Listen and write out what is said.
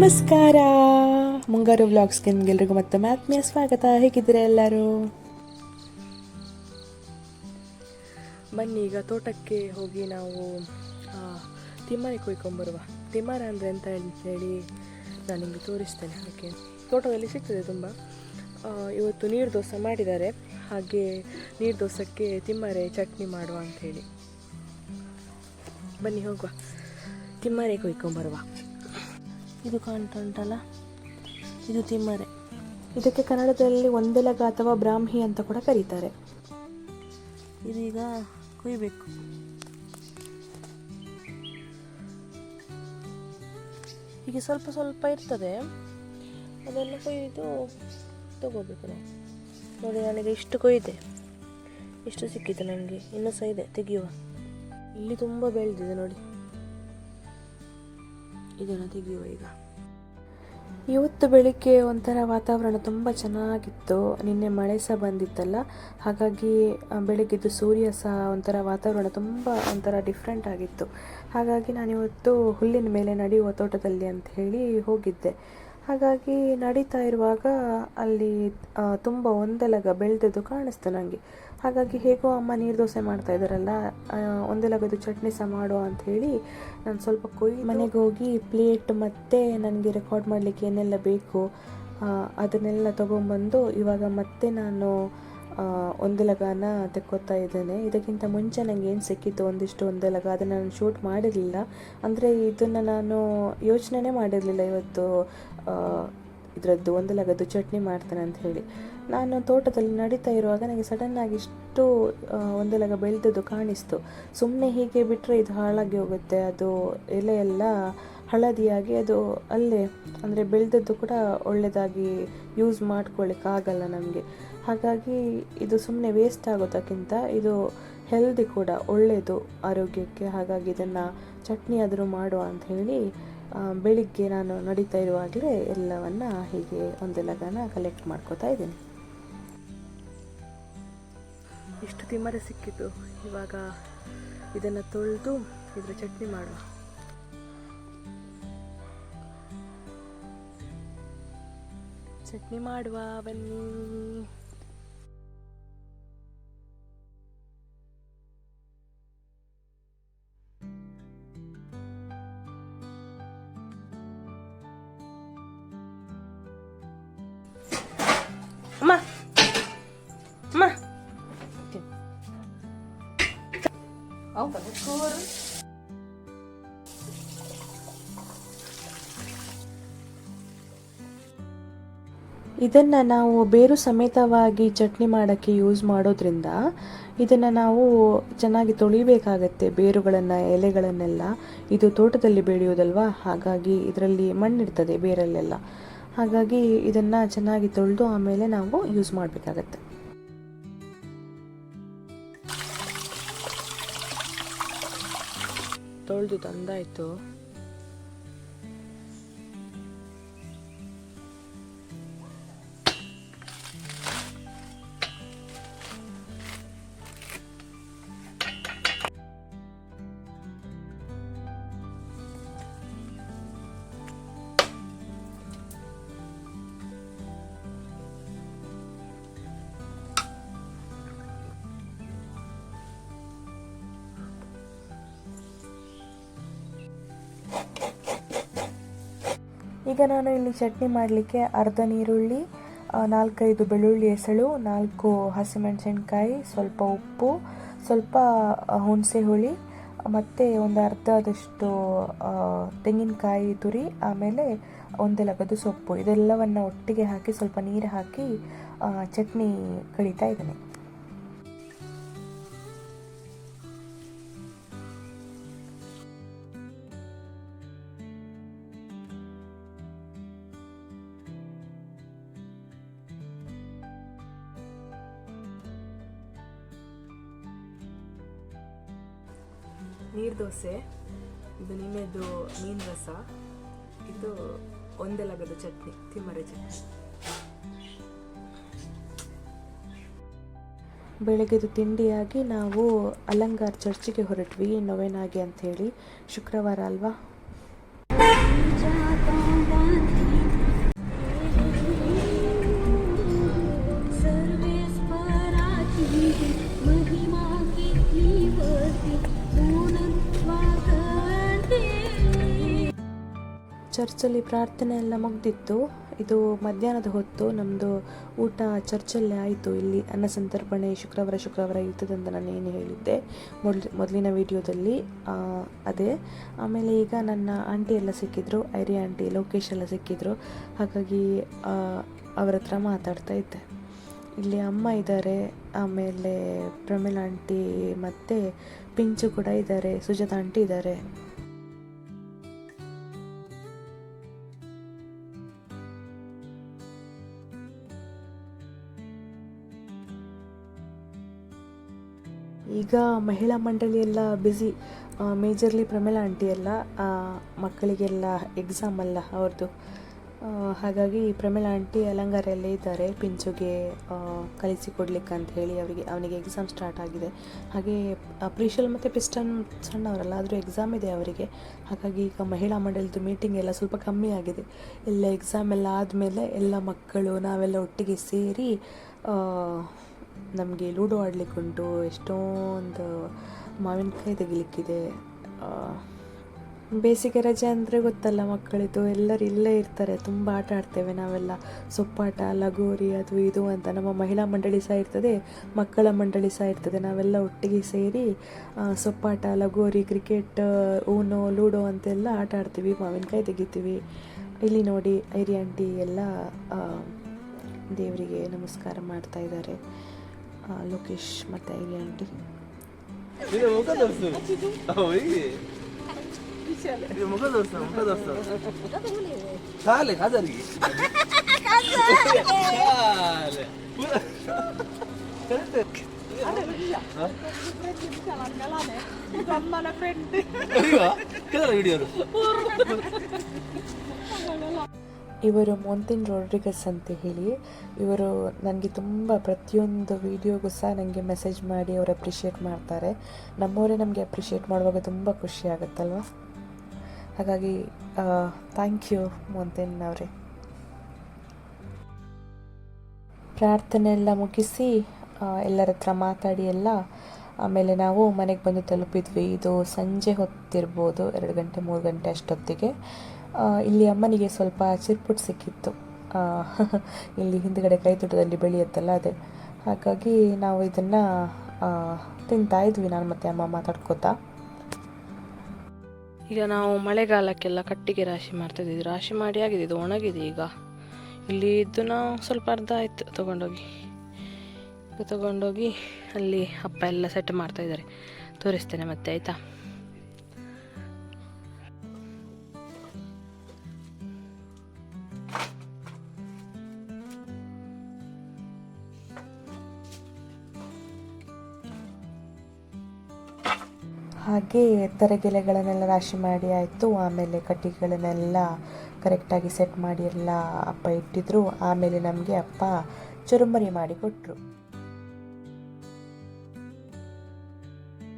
ನಮಸ್ಕಾರ. ಮುಂಗಾರು ವ್ಲಾಗ್ಸ್ಗೆ ನಿಮಗೆಲ್ರಿಗೂ ಮತ್ತೊಮ್ಮೆ ಆತ್ಮೀಯ ಸ್ವಾಗತ. ಹೇಗಿದ್ದೀರಾ ಎಲ್ಲರೂ? ಬನ್ನಿ ಈಗ ತೋಟಕ್ಕೆ ಹೋಗಿ ನಾವು ಆ, ತಿಮ್ಮರೆ ತಿಮ್ಮಾರ ತಿಮ್ಮರ ಅಂದರೆ ಎಂತ ಹೇಳಿ ನಾನು ನಿಮಗೆ ತೋರಿಸ್ತೇನೆ ಅದಕ್ಕೆ. ತೋಟದಲ್ಲಿ ಸಿಗ್ತದೆ ತುಂಬ. ಇವತ್ತು ನೀರು ದೋಸೆ ಮಾಡಿದ್ದಾರೆ. ಹಾಗೆ ನೀರು ದೋಸಕ್ಕೆ ತಿಮ್ಮರೆ ಚಟ್ನಿ ಮಾಡುವ ಅಂಥೇಳಿ ಬನ್ನಿ ಹೋಗುವ. ತಿಮ್ಮರೆ ಕೊಯ್ಕೊಂಬರುವ. ಇದು ಕಾಣ್ತಾ ಉಂಟಲ್ಲ ಇದು ತಿಮ್ಮರೆ. ಇದಕ್ಕೆ ಕನ್ನಡದಲ್ಲಿ ಒಂದೆಲಗ ಅಥವಾ ಬ್ರಾಹ್ಮಿ ಅಂತ ಕೂಡ ಕರೀತಾರೆ. ಇದೀಗ ಕುಯ್ಬೇಕು. ಹೀಗೆ ಸ್ವಲ್ಪ ಸ್ವಲ್ಪ ಇರ್ತದೆ. ಅದನ್ನು ಕೊಯ್ದು ತಗೋಬೇಕು ನಾವು. ನೋಡಿ ನನಗೆ ಇಷ್ಟು ಕೊಯ್ದೆ. ಇಷ್ಟು ಸಿಕ್ಕಿತು ನನಗೆ. ಇನ್ನೂ ಸಹ ಇದೆ ತೆಗೆಯುವ. ಇಲ್ಲಿ ತುಂಬ ಬೆಳೆದಿದೆ ನೋಡಿ. ಇದನ್ನು ತೆಗೆಯುವ ಈಗ. ಇವತ್ತು ಬೆಳಿಗ್ಗೆ ಒಂಥರ ವಾತಾವರಣ ತುಂಬ ಚೆನ್ನಾಗಿತ್ತು. ನಿನ್ನೆ ಮಳೆ ಸಹ ಬಂದಿತ್ತಲ್ಲ. ಹಾಗಾಗಿ ಬೆಳಗ್ಗೆದ್ದು ಸೂರ್ಯ ಸಹ ಒಂಥರ ವಾತಾವರಣ ತುಂಬ ಒಂಥರ ಡಿಫ್ರೆಂಟ್ ಆಗಿತ್ತು. ಹಾಗಾಗಿ ನಾನಿವತ್ತು ಹುಲ್ಲಿನ ಮೇಲೆ ನಡೆಯುವ ತೋಟದಲ್ಲಿ ಅಂತ ಹೇಳಿ ಹೋಗಿದ್ದೆ. ಹಾಗಾಗಿ ನಡೀತಾ ಇರುವಾಗ ಅಲ್ಲಿ ತುಂಬ ಒಂದೆಲಗ ಬೆಳೆದದ್ದು ಕಾಣಿಸ್ತು ನನಗೆ ಹಾಗಾಗಿ ಹೇಗೋ ಅಮ್ಮ ನೀರು ದೋಸೆ ಮಾಡ್ತಾ ಇದ್ದಾರಲ್ಲ ಒಂದೆಲ್ಲ ಒಂದೆಲಗದು ಚಟ್ನಿ ಸಹ ಅಂತ ಹೇಳಿ ನಾನು ಸ್ವಲ್ಪ ಕೊಯ್ ಮನೆಗೆ ಹೋಗಿ ಪ್ಲೇಟ್ ಮತ್ತು ನನಗೆ ರೆಕಾರ್ಡ್ ಮಾಡಲಿಕ್ಕೆ ಏನೆಲ್ಲ ಬೇಕು ಅದನ್ನೆಲ್ಲ ತೊಗೊಂಬಂದು ಇವಾಗ ಮತ್ತೆ ನಾನು ಒಂದು ಒಂದೆಲಗನ ತೆಕ್ಕೋತಾ ಇದ್ದೇನೆ. ಇದಕ್ಕಿಂತ ಮುಂಚೆ ನನಗೆ ಏನು ಸಿಕ್ಕಿತ್ತು ಒಂದಿಷ್ಟು ಒಂದೆಲಗ ಅದನ್ನು ನಾನು ಶೂಟ್ ಮಾಡಿರಲಿಲ್ಲ. ಅಂದರೆ ಇದನ್ನು ನಾನು ಯೋಚನೆನೇ ಮಾಡಿರಲಿಲ್ಲ ಇವತ್ತು ಇದರದ್ದು ಒಂದು ಲಗದ್ದು ಚಟ್ನಿ ಮಾಡ್ತೇನೆ ಅಂತ ಹೇಳಿ. ನಾನು ತೋಟದಲ್ಲಿ ನಡೀತಾ ಇರುವಾಗ ನನಗೆ ಸಡನ್ನಾಗಿ ಇಷ್ಟು ಒಂದೆಲಗ ಬೆಳೆದದ್ದು ಕಾಣಿಸ್ತು. ಸುಮ್ಮನೆ ಹೀಗೆ ಬಿಟ್ಟರೆ ಇದು ಹಾಳಾಗಿ ಹೋಗುತ್ತೆ. ಅದು ಎಲೆಯೆಲ್ಲ ಹಳದಿಯಾಗಿ ಅದು ಅಲ್ಲೇ, ಅಂದರೆ ಬೆಳೆದದ್ದು ಕೂಡ ಒಳ್ಳೆಯದಾಗಿ ಯೂಸ್ ಮಾಡ್ಕೊಳ್ಳಿಕ್ಕಾಗಲ್ಲ ನಮಗೆ. ಹಾಗಾಗಿ ಇದು ಸುಮ್ಮನೆ ವೇಸ್ಟ್ ಆಗೋದಕ್ಕಿಂತ ಇದು ಹೆಲ್ದಿ ಕೂಡ, ಒಳ್ಳೆಯದು ಆರೋಗ್ಯಕ್ಕೆ. ಹಾಗಾಗಿ ಇದನ್ನು ಚಟ್ನಿ ಆದರೂ ಮಾಡುವ ಅಂತ ಹೇಳಿ ಬೆಳಿಗ್ಗೆ ನಾನು ನಡೀತಾ ಇರುವಾಗಲೇ ಎಲ್ಲವನ್ನು ಹೀಗೆ ಒಂದೆಲಗನ ಕಲೆಕ್ಟ್ ಮಾಡ್ಕೋತಾ ಇದ್ದೀನಿ. ಇಷ್ಟು ತಿಮ್ಮರೆ ಸಿಕ್ಕಿತು. ಇವಾಗ ಇದನ್ನು ತೊಳೆದು ಇದರ ಚಟ್ನಿ ಮಾಡುವ ಚಟ್ನಿ ಮಾಡುವ ಬನ್ನಿ. ಇದನ್ನು ನಾವು ಬೇರು ಸಮೇತವಾಗಿ ಚಟ್ನಿ ಮಾಡೋಕ್ಕೆ ಯೂಸ್ ಮಾಡೋದ್ರಿಂದ ಇದನ್ನು ನಾವು ಚೆನ್ನಾಗಿ ತೊಳಿಬೇಕಾಗತ್ತೆ ಬೇರುಗಳನ್ನು, ಎಲೆಗಳನ್ನೆಲ್ಲ. ಇದು ತೋಟದಲ್ಲಿ ಬೆಳೆಯೋದಲ್ವಾ ಹಾಗಾಗಿ ಇದರಲ್ಲಿ ಮಣ್ಣಿರ್ತದೆ ಬೇರಲ್ಲೆಲ್ಲ. ಹಾಗಾಗಿ ಇದನ್ನು ಚೆನ್ನಾಗಿ ತೊಳೆದು ಆಮೇಲೆ ನಾವು ಯೂಸ್ ಮಾಡಬೇಕಾಗತ್ತೆ. ತೊಳೆದು ತಂದಾಯಿತು. ಈಗ ನಾನು ಇಲ್ಲಿ ಚಟ್ನಿ ಮಾಡಲಿಕ್ಕೆ ಅರ್ಧ ನೀರುಳ್ಳಿ ನಾಲ್ಕೈದು ಬೆಳ್ಳುಳ್ಳಿ ಎಸಳು, ನಾಲ್ಕು ಹಸಿಮೆಣಸಿನ್ಕಾಯಿ, ಸ್ವಲ್ಪ ಉಪ್ಪು, ಸ್ವಲ್ಪ ಹುಣಸೆ ಹುಳಿ, ಮತ್ತು ಒಂದು ಅರ್ಧದಷ್ಟು ತೆಂಗಿನಕಾಯಿ ತುರಿ, ಆಮೇಲೆ ಒಂದೆಲಗದು ಸೊಪ್ಪು. ಇದೆಲ್ಲವನ್ನು ಒಟ್ಟಿಗೆ ಹಾಕಿ, ಸ್ವಲ್ಪ ನೀರು ಹಾಕಿ ಚಟ್ನಿ ಕಳೀತಾ ಇದ್ದೇನೆ. ನೀರು ದೋಸೆ, ಇದು ನಿನ್ನೆದು ಮೀನು ರಸ, ಇದು ಒಂದೆಲಗದ ಚಟ್ನಿ, ತಿಮ್ಮರೆ ಚಟ್ನಿ. ಬೆಳಗ್ಗೆದು ತಿಂಡಿಯಾಗಿ ನಾವು ಅಲಂಗಾರ್ ಚರ್ಚಿಗೆ ಹೊರಟ್ವಿ, ನೊವೆನಾಗೆ ಅಂಥೇಳಿ. ಶುಕ್ರವಾರ ಅಲ್ವಾ? ಚರ್ಚಲ್ಲಿ ಪ್ರಾರ್ಥನೆ ಎಲ್ಲ ಮುಗ್ದಿತ್ತು. ಇದು ಮಧ್ಯಾಹ್ನದ ಹೊತ್ತು ನಮ್ಮದು ಊಟ ಚರ್ಚಲ್ಲೇ ಆಯಿತು. ಇಲ್ಲಿ ಅನ್ನ ಸಂತರ್ಪಣೆ ಶುಕ್ರವಾರ ಶುಕ್ರವಾರ ಇರ್ತದಂತ ನಾನು ಏನು ಹೇಳಿದ್ದೆ. ಮೊದಲು, ಮೊದಲಿನ ವಿಡಿಯೋದಲ್ಲಿ ಅದೇ. ಆಮೇಲೆ ಈಗ ನನ್ನ ಆಂಟಿ ಎಲ್ಲ ಸಿಕ್ಕಿದ್ರು ಐರಿ ಆಂಟಿ, ಲೋಕೇಶ್ ಎಲ್ಲ ಸಿಕ್ಕಿದ್ರು. ಹಾಗಾಗಿ ಅವರ ಹತ್ರ ಮಾತಾಡ್ತಾ ಇದ್ದೆ. ಇಲ್ಲಿ ಅಮ್ಮ ಇದ್ದಾರೆ, ಆಮೇಲೆ ಪ್ರಮಿಳ್ ಆಂಟಿ ಮತ್ತು ಪಿಂಚು ಕೂಡ ಇದ್ದಾರೆ, ಸುಜಾತ ಆಂಟಿ ಇದ್ದಾರೆ. ಈಗ ಮಹಿಳಾ ಮಂಡಳಿ ಎಲ್ಲ ಬ್ಯುಸಿ ಮೇಜರ್ಲಿ ಪ್ರಮೇಲಾ ಆಂಟಿ ಎಲ್ಲ ಮಕ್ಕಳಿಗೆಲ್ಲ ಎಕ್ಸಾಮ್ ಅಲ್ಲ ಅವ್ರದ್ದು ಹಾಗಾಗಿ ಪ್ರಮೇಲಾ ಆಂಟಿ ಅಲಂಗಾರಲ್ಲೇ ಇದ್ದಾರೆ, ಪಿಂಚುಗೆ ಕಲಿಸಿಕೊಡ್ಲಿಕ್ಕೆ ಅಂತ ಹೇಳಿ ಅವರಿಗೆ, ಅವನಿಗೆ ಎಕ್ಸಾಮ್ ಸ್ಟಾರ್ಟ್ ಆಗಿದೆ. ಹಾಗೆ ಪ್ರೀಶಲ್ ಮತ್ತು ಪಿಸ್ಟನ್ ಸಣ್ಣವರಲ್ಲ, ಆದರೂ ಎಕ್ಸಾಮ್ ಇದೆ ಅವರಿಗೆ. ಹಾಗಾಗಿ ಈಗ ಮಹಿಳಾ ಮಂಡಳಿದು ಮೀಟಿಂಗ್ ಎಲ್ಲ ಸ್ವಲ್ಪ ಕಮ್ಮಿ ಆಗಿದೆ. ಎಲ್ಲ ಎಕ್ಸಾಮ್ ಎಲ್ಲ ಆದಮೇಲೆ ಎಲ್ಲ ಮಕ್ಕಳು ನಾವೆಲ್ಲ ಒಟ್ಟಿಗೆ ಸೇರಿ ನಮಗೆ ಲೂಡೋ ಆಡಲಿಕ್ಕುಂಟು ಎಷ್ಟೊಂದು ಮಾವಿನಕಾಯಿ ತೆಗಿಲಿಕ್ಕಿದೆ. ಬೇಸಿಗೆ ರಜೆ ಅಂದರೆ ಗೊತ್ತಲ್ಲ ಮಕ್ಕಳಿದು, ಎಲ್ಲರೂ ಇಲ್ಲೇ ಇರ್ತಾರೆ, ತುಂಬ ಆಟ ಆಡ್ತೇವೆ ನಾವೆಲ್ಲ. ಸೊಪ್ಪಾಟ, ಲಗೋರಿ, ಅದು ಇದು ಅಂತ ನಮ್ಮ ಮಹಿಳಾ ಮಂಡಳಿ ಸಹ ಇರ್ತದೆ, ಮಕ್ಕಳ ಮಂಡಳಿ ಸಹ ಇರ್ತದೆ, ನಾವೆಲ್ಲ ಒಟ್ಟಿಗೆ ಸೇರಿ ಸೊಪ್ಪಾಟ, ಲಗೋರಿ, ಕ್ರಿಕೆಟ್, ಊನೋ, ಲೂಡೋ ಅಂತೆಲ್ಲ ಆಟ ಆಡ್ತೀವಿ, ಮಾವಿನಕಾಯಿ ತೆಗಿತೀವಿ. ಇಲ್ಲಿ ನೋಡಿ ಐರಿ ಆಂಟಿ ಎಲ್ಲ ದೇವರಿಗೆ ನಮಸ್ಕಾರ ಮಾಡ್ತಾ ಇದ್ದಾರೆ. లోకేష్ మత్తయ్య అండి ముఖ దోస్తు ముఖ దోస్తా ముఖ దోస్తా కాలే కాదరి కరెక్ట్ మన ఫ్రెండ్ కదా వీడియోలు ಇವರು ಮೋಂತಿನ್ ರೋಡ್ರಿಗಸ್ ಅಂತ ಹೇಳಿ, ಇವರು ನನಗೆ ತುಂಬ ಪ್ರತಿಯೊಂದು ವೀಡಿಯೋಗೂ ಸಹ ನನಗೆ ಮೆಸೇಜ್ ಮಾಡಿ ಅವರು ಅಪ್ರಿಷಿಯೇಟ್ ಮಾಡ್ತಾರೆ. ನಮ್ಮವರೇ ನಮಗೆ ಅಪ್ರಿಷಿಯೇಟ್ ಮಾಡುವಾಗ ತುಂಬ ಖುಷಿ ಆಗುತ್ತಲ್ವ? ಹಾಗಾಗಿ ಥ್ಯಾಂಕ್ ಯು ಮೋಂತಿನ್ ಅವರೇ. ಪ್ರಾರ್ಥನೆ ಎಲ್ಲ ಮುಗಿಸಿ ಎಲ್ಲರ ಹತ್ರ ಮಾತಾಡಿ ಎಲ್ಲ, ಆಮೇಲೆ ನಾವು ಮನೆಗೆ ಬಂದು ತಲುಪಿದ್ವಿ. ಇದು ಸಂಜೆ ಹೊತ್ತಿರ್ಬೋದು, ಎರಡು ಗಂಟೆ, ಮೂರು ಗಂಟೆ ಅಷ್ಟೊತ್ತಿಗೆ. ಇಲ್ಲಿ ಅಮ್ಮನಿಗೆ ಸ್ವಲ್ಪ ಚಿರ್ಪುಟ್ ಸಿಕ್ಕಿತ್ತು. ಇಲ್ಲಿ ಹಿಂದ್ಗಡೆ ಕೈ ತೋಟದಲ್ಲಿ ಬೆಳೆಯುತ್ತಲ್ಲ ಅದೇ. ಹಾಗಾಗಿ ನಾವು ಇದನ್ನು ತಿಂತಾ ಇದ್ವಿ. ನಾನು ಮತ್ತೆ ಅಮ್ಮ ಮಾತಾಡ್ಕೋತಾ. ಈಗ ನಾವು ಮಳೆಗಾಲಕ್ಕೆಲ್ಲ ಕಟ್ಟಿಗೆ ರಾಶಿ ಮಾಡ್ತಾ ಇದ್ವಿ ರಾಶಿ ಮಾಡಿ ಆಗಿದೆ. ಇದು ಒಣಗಿದೆ ಈಗ. ಇಲ್ಲಿ ಇದ್ದು ನಾವು ಸ್ವಲ್ಪ ಅರ್ಧ ಆಯಿತು. ತೊಗೊಂಡೋಗಿ. ಈಗ ತೊಗೊಂಡೋಗಿ ಅಲ್ಲಿ ಅಪ್ಪ ಎಲ್ಲ ಸೆಟ್ ಮಾಡ್ತಾ ಇದ್ದಾರೆ. ತೋರಿಸ್ತೇನೆ ಮತ್ತೆ, ಆಯಿತಾ? ಹಾಗೆ ತರಗೆಲೆಗಳನ್ನೆಲ್ಲ ರಾಶಿ ಮಾಡಿ ಆಯಿತು. ಆಮೇಲೆ ಕಟ್ಟಿಗೆಗಳನ್ನೆಲ್ಲ ಕರೆಕ್ಟಾಗಿ ಸೆಟ್ ಮಾಡಿ ಎಲ್ಲ ಅಪ್ಪ ಇಟ್ಟಿದ್ರು. ಆಮೇಲೆ ನಮಗೆ ಅಪ್ಪ ಚುರುಮರಿ ಮಾಡಿ ಕೊಟ್ಟರು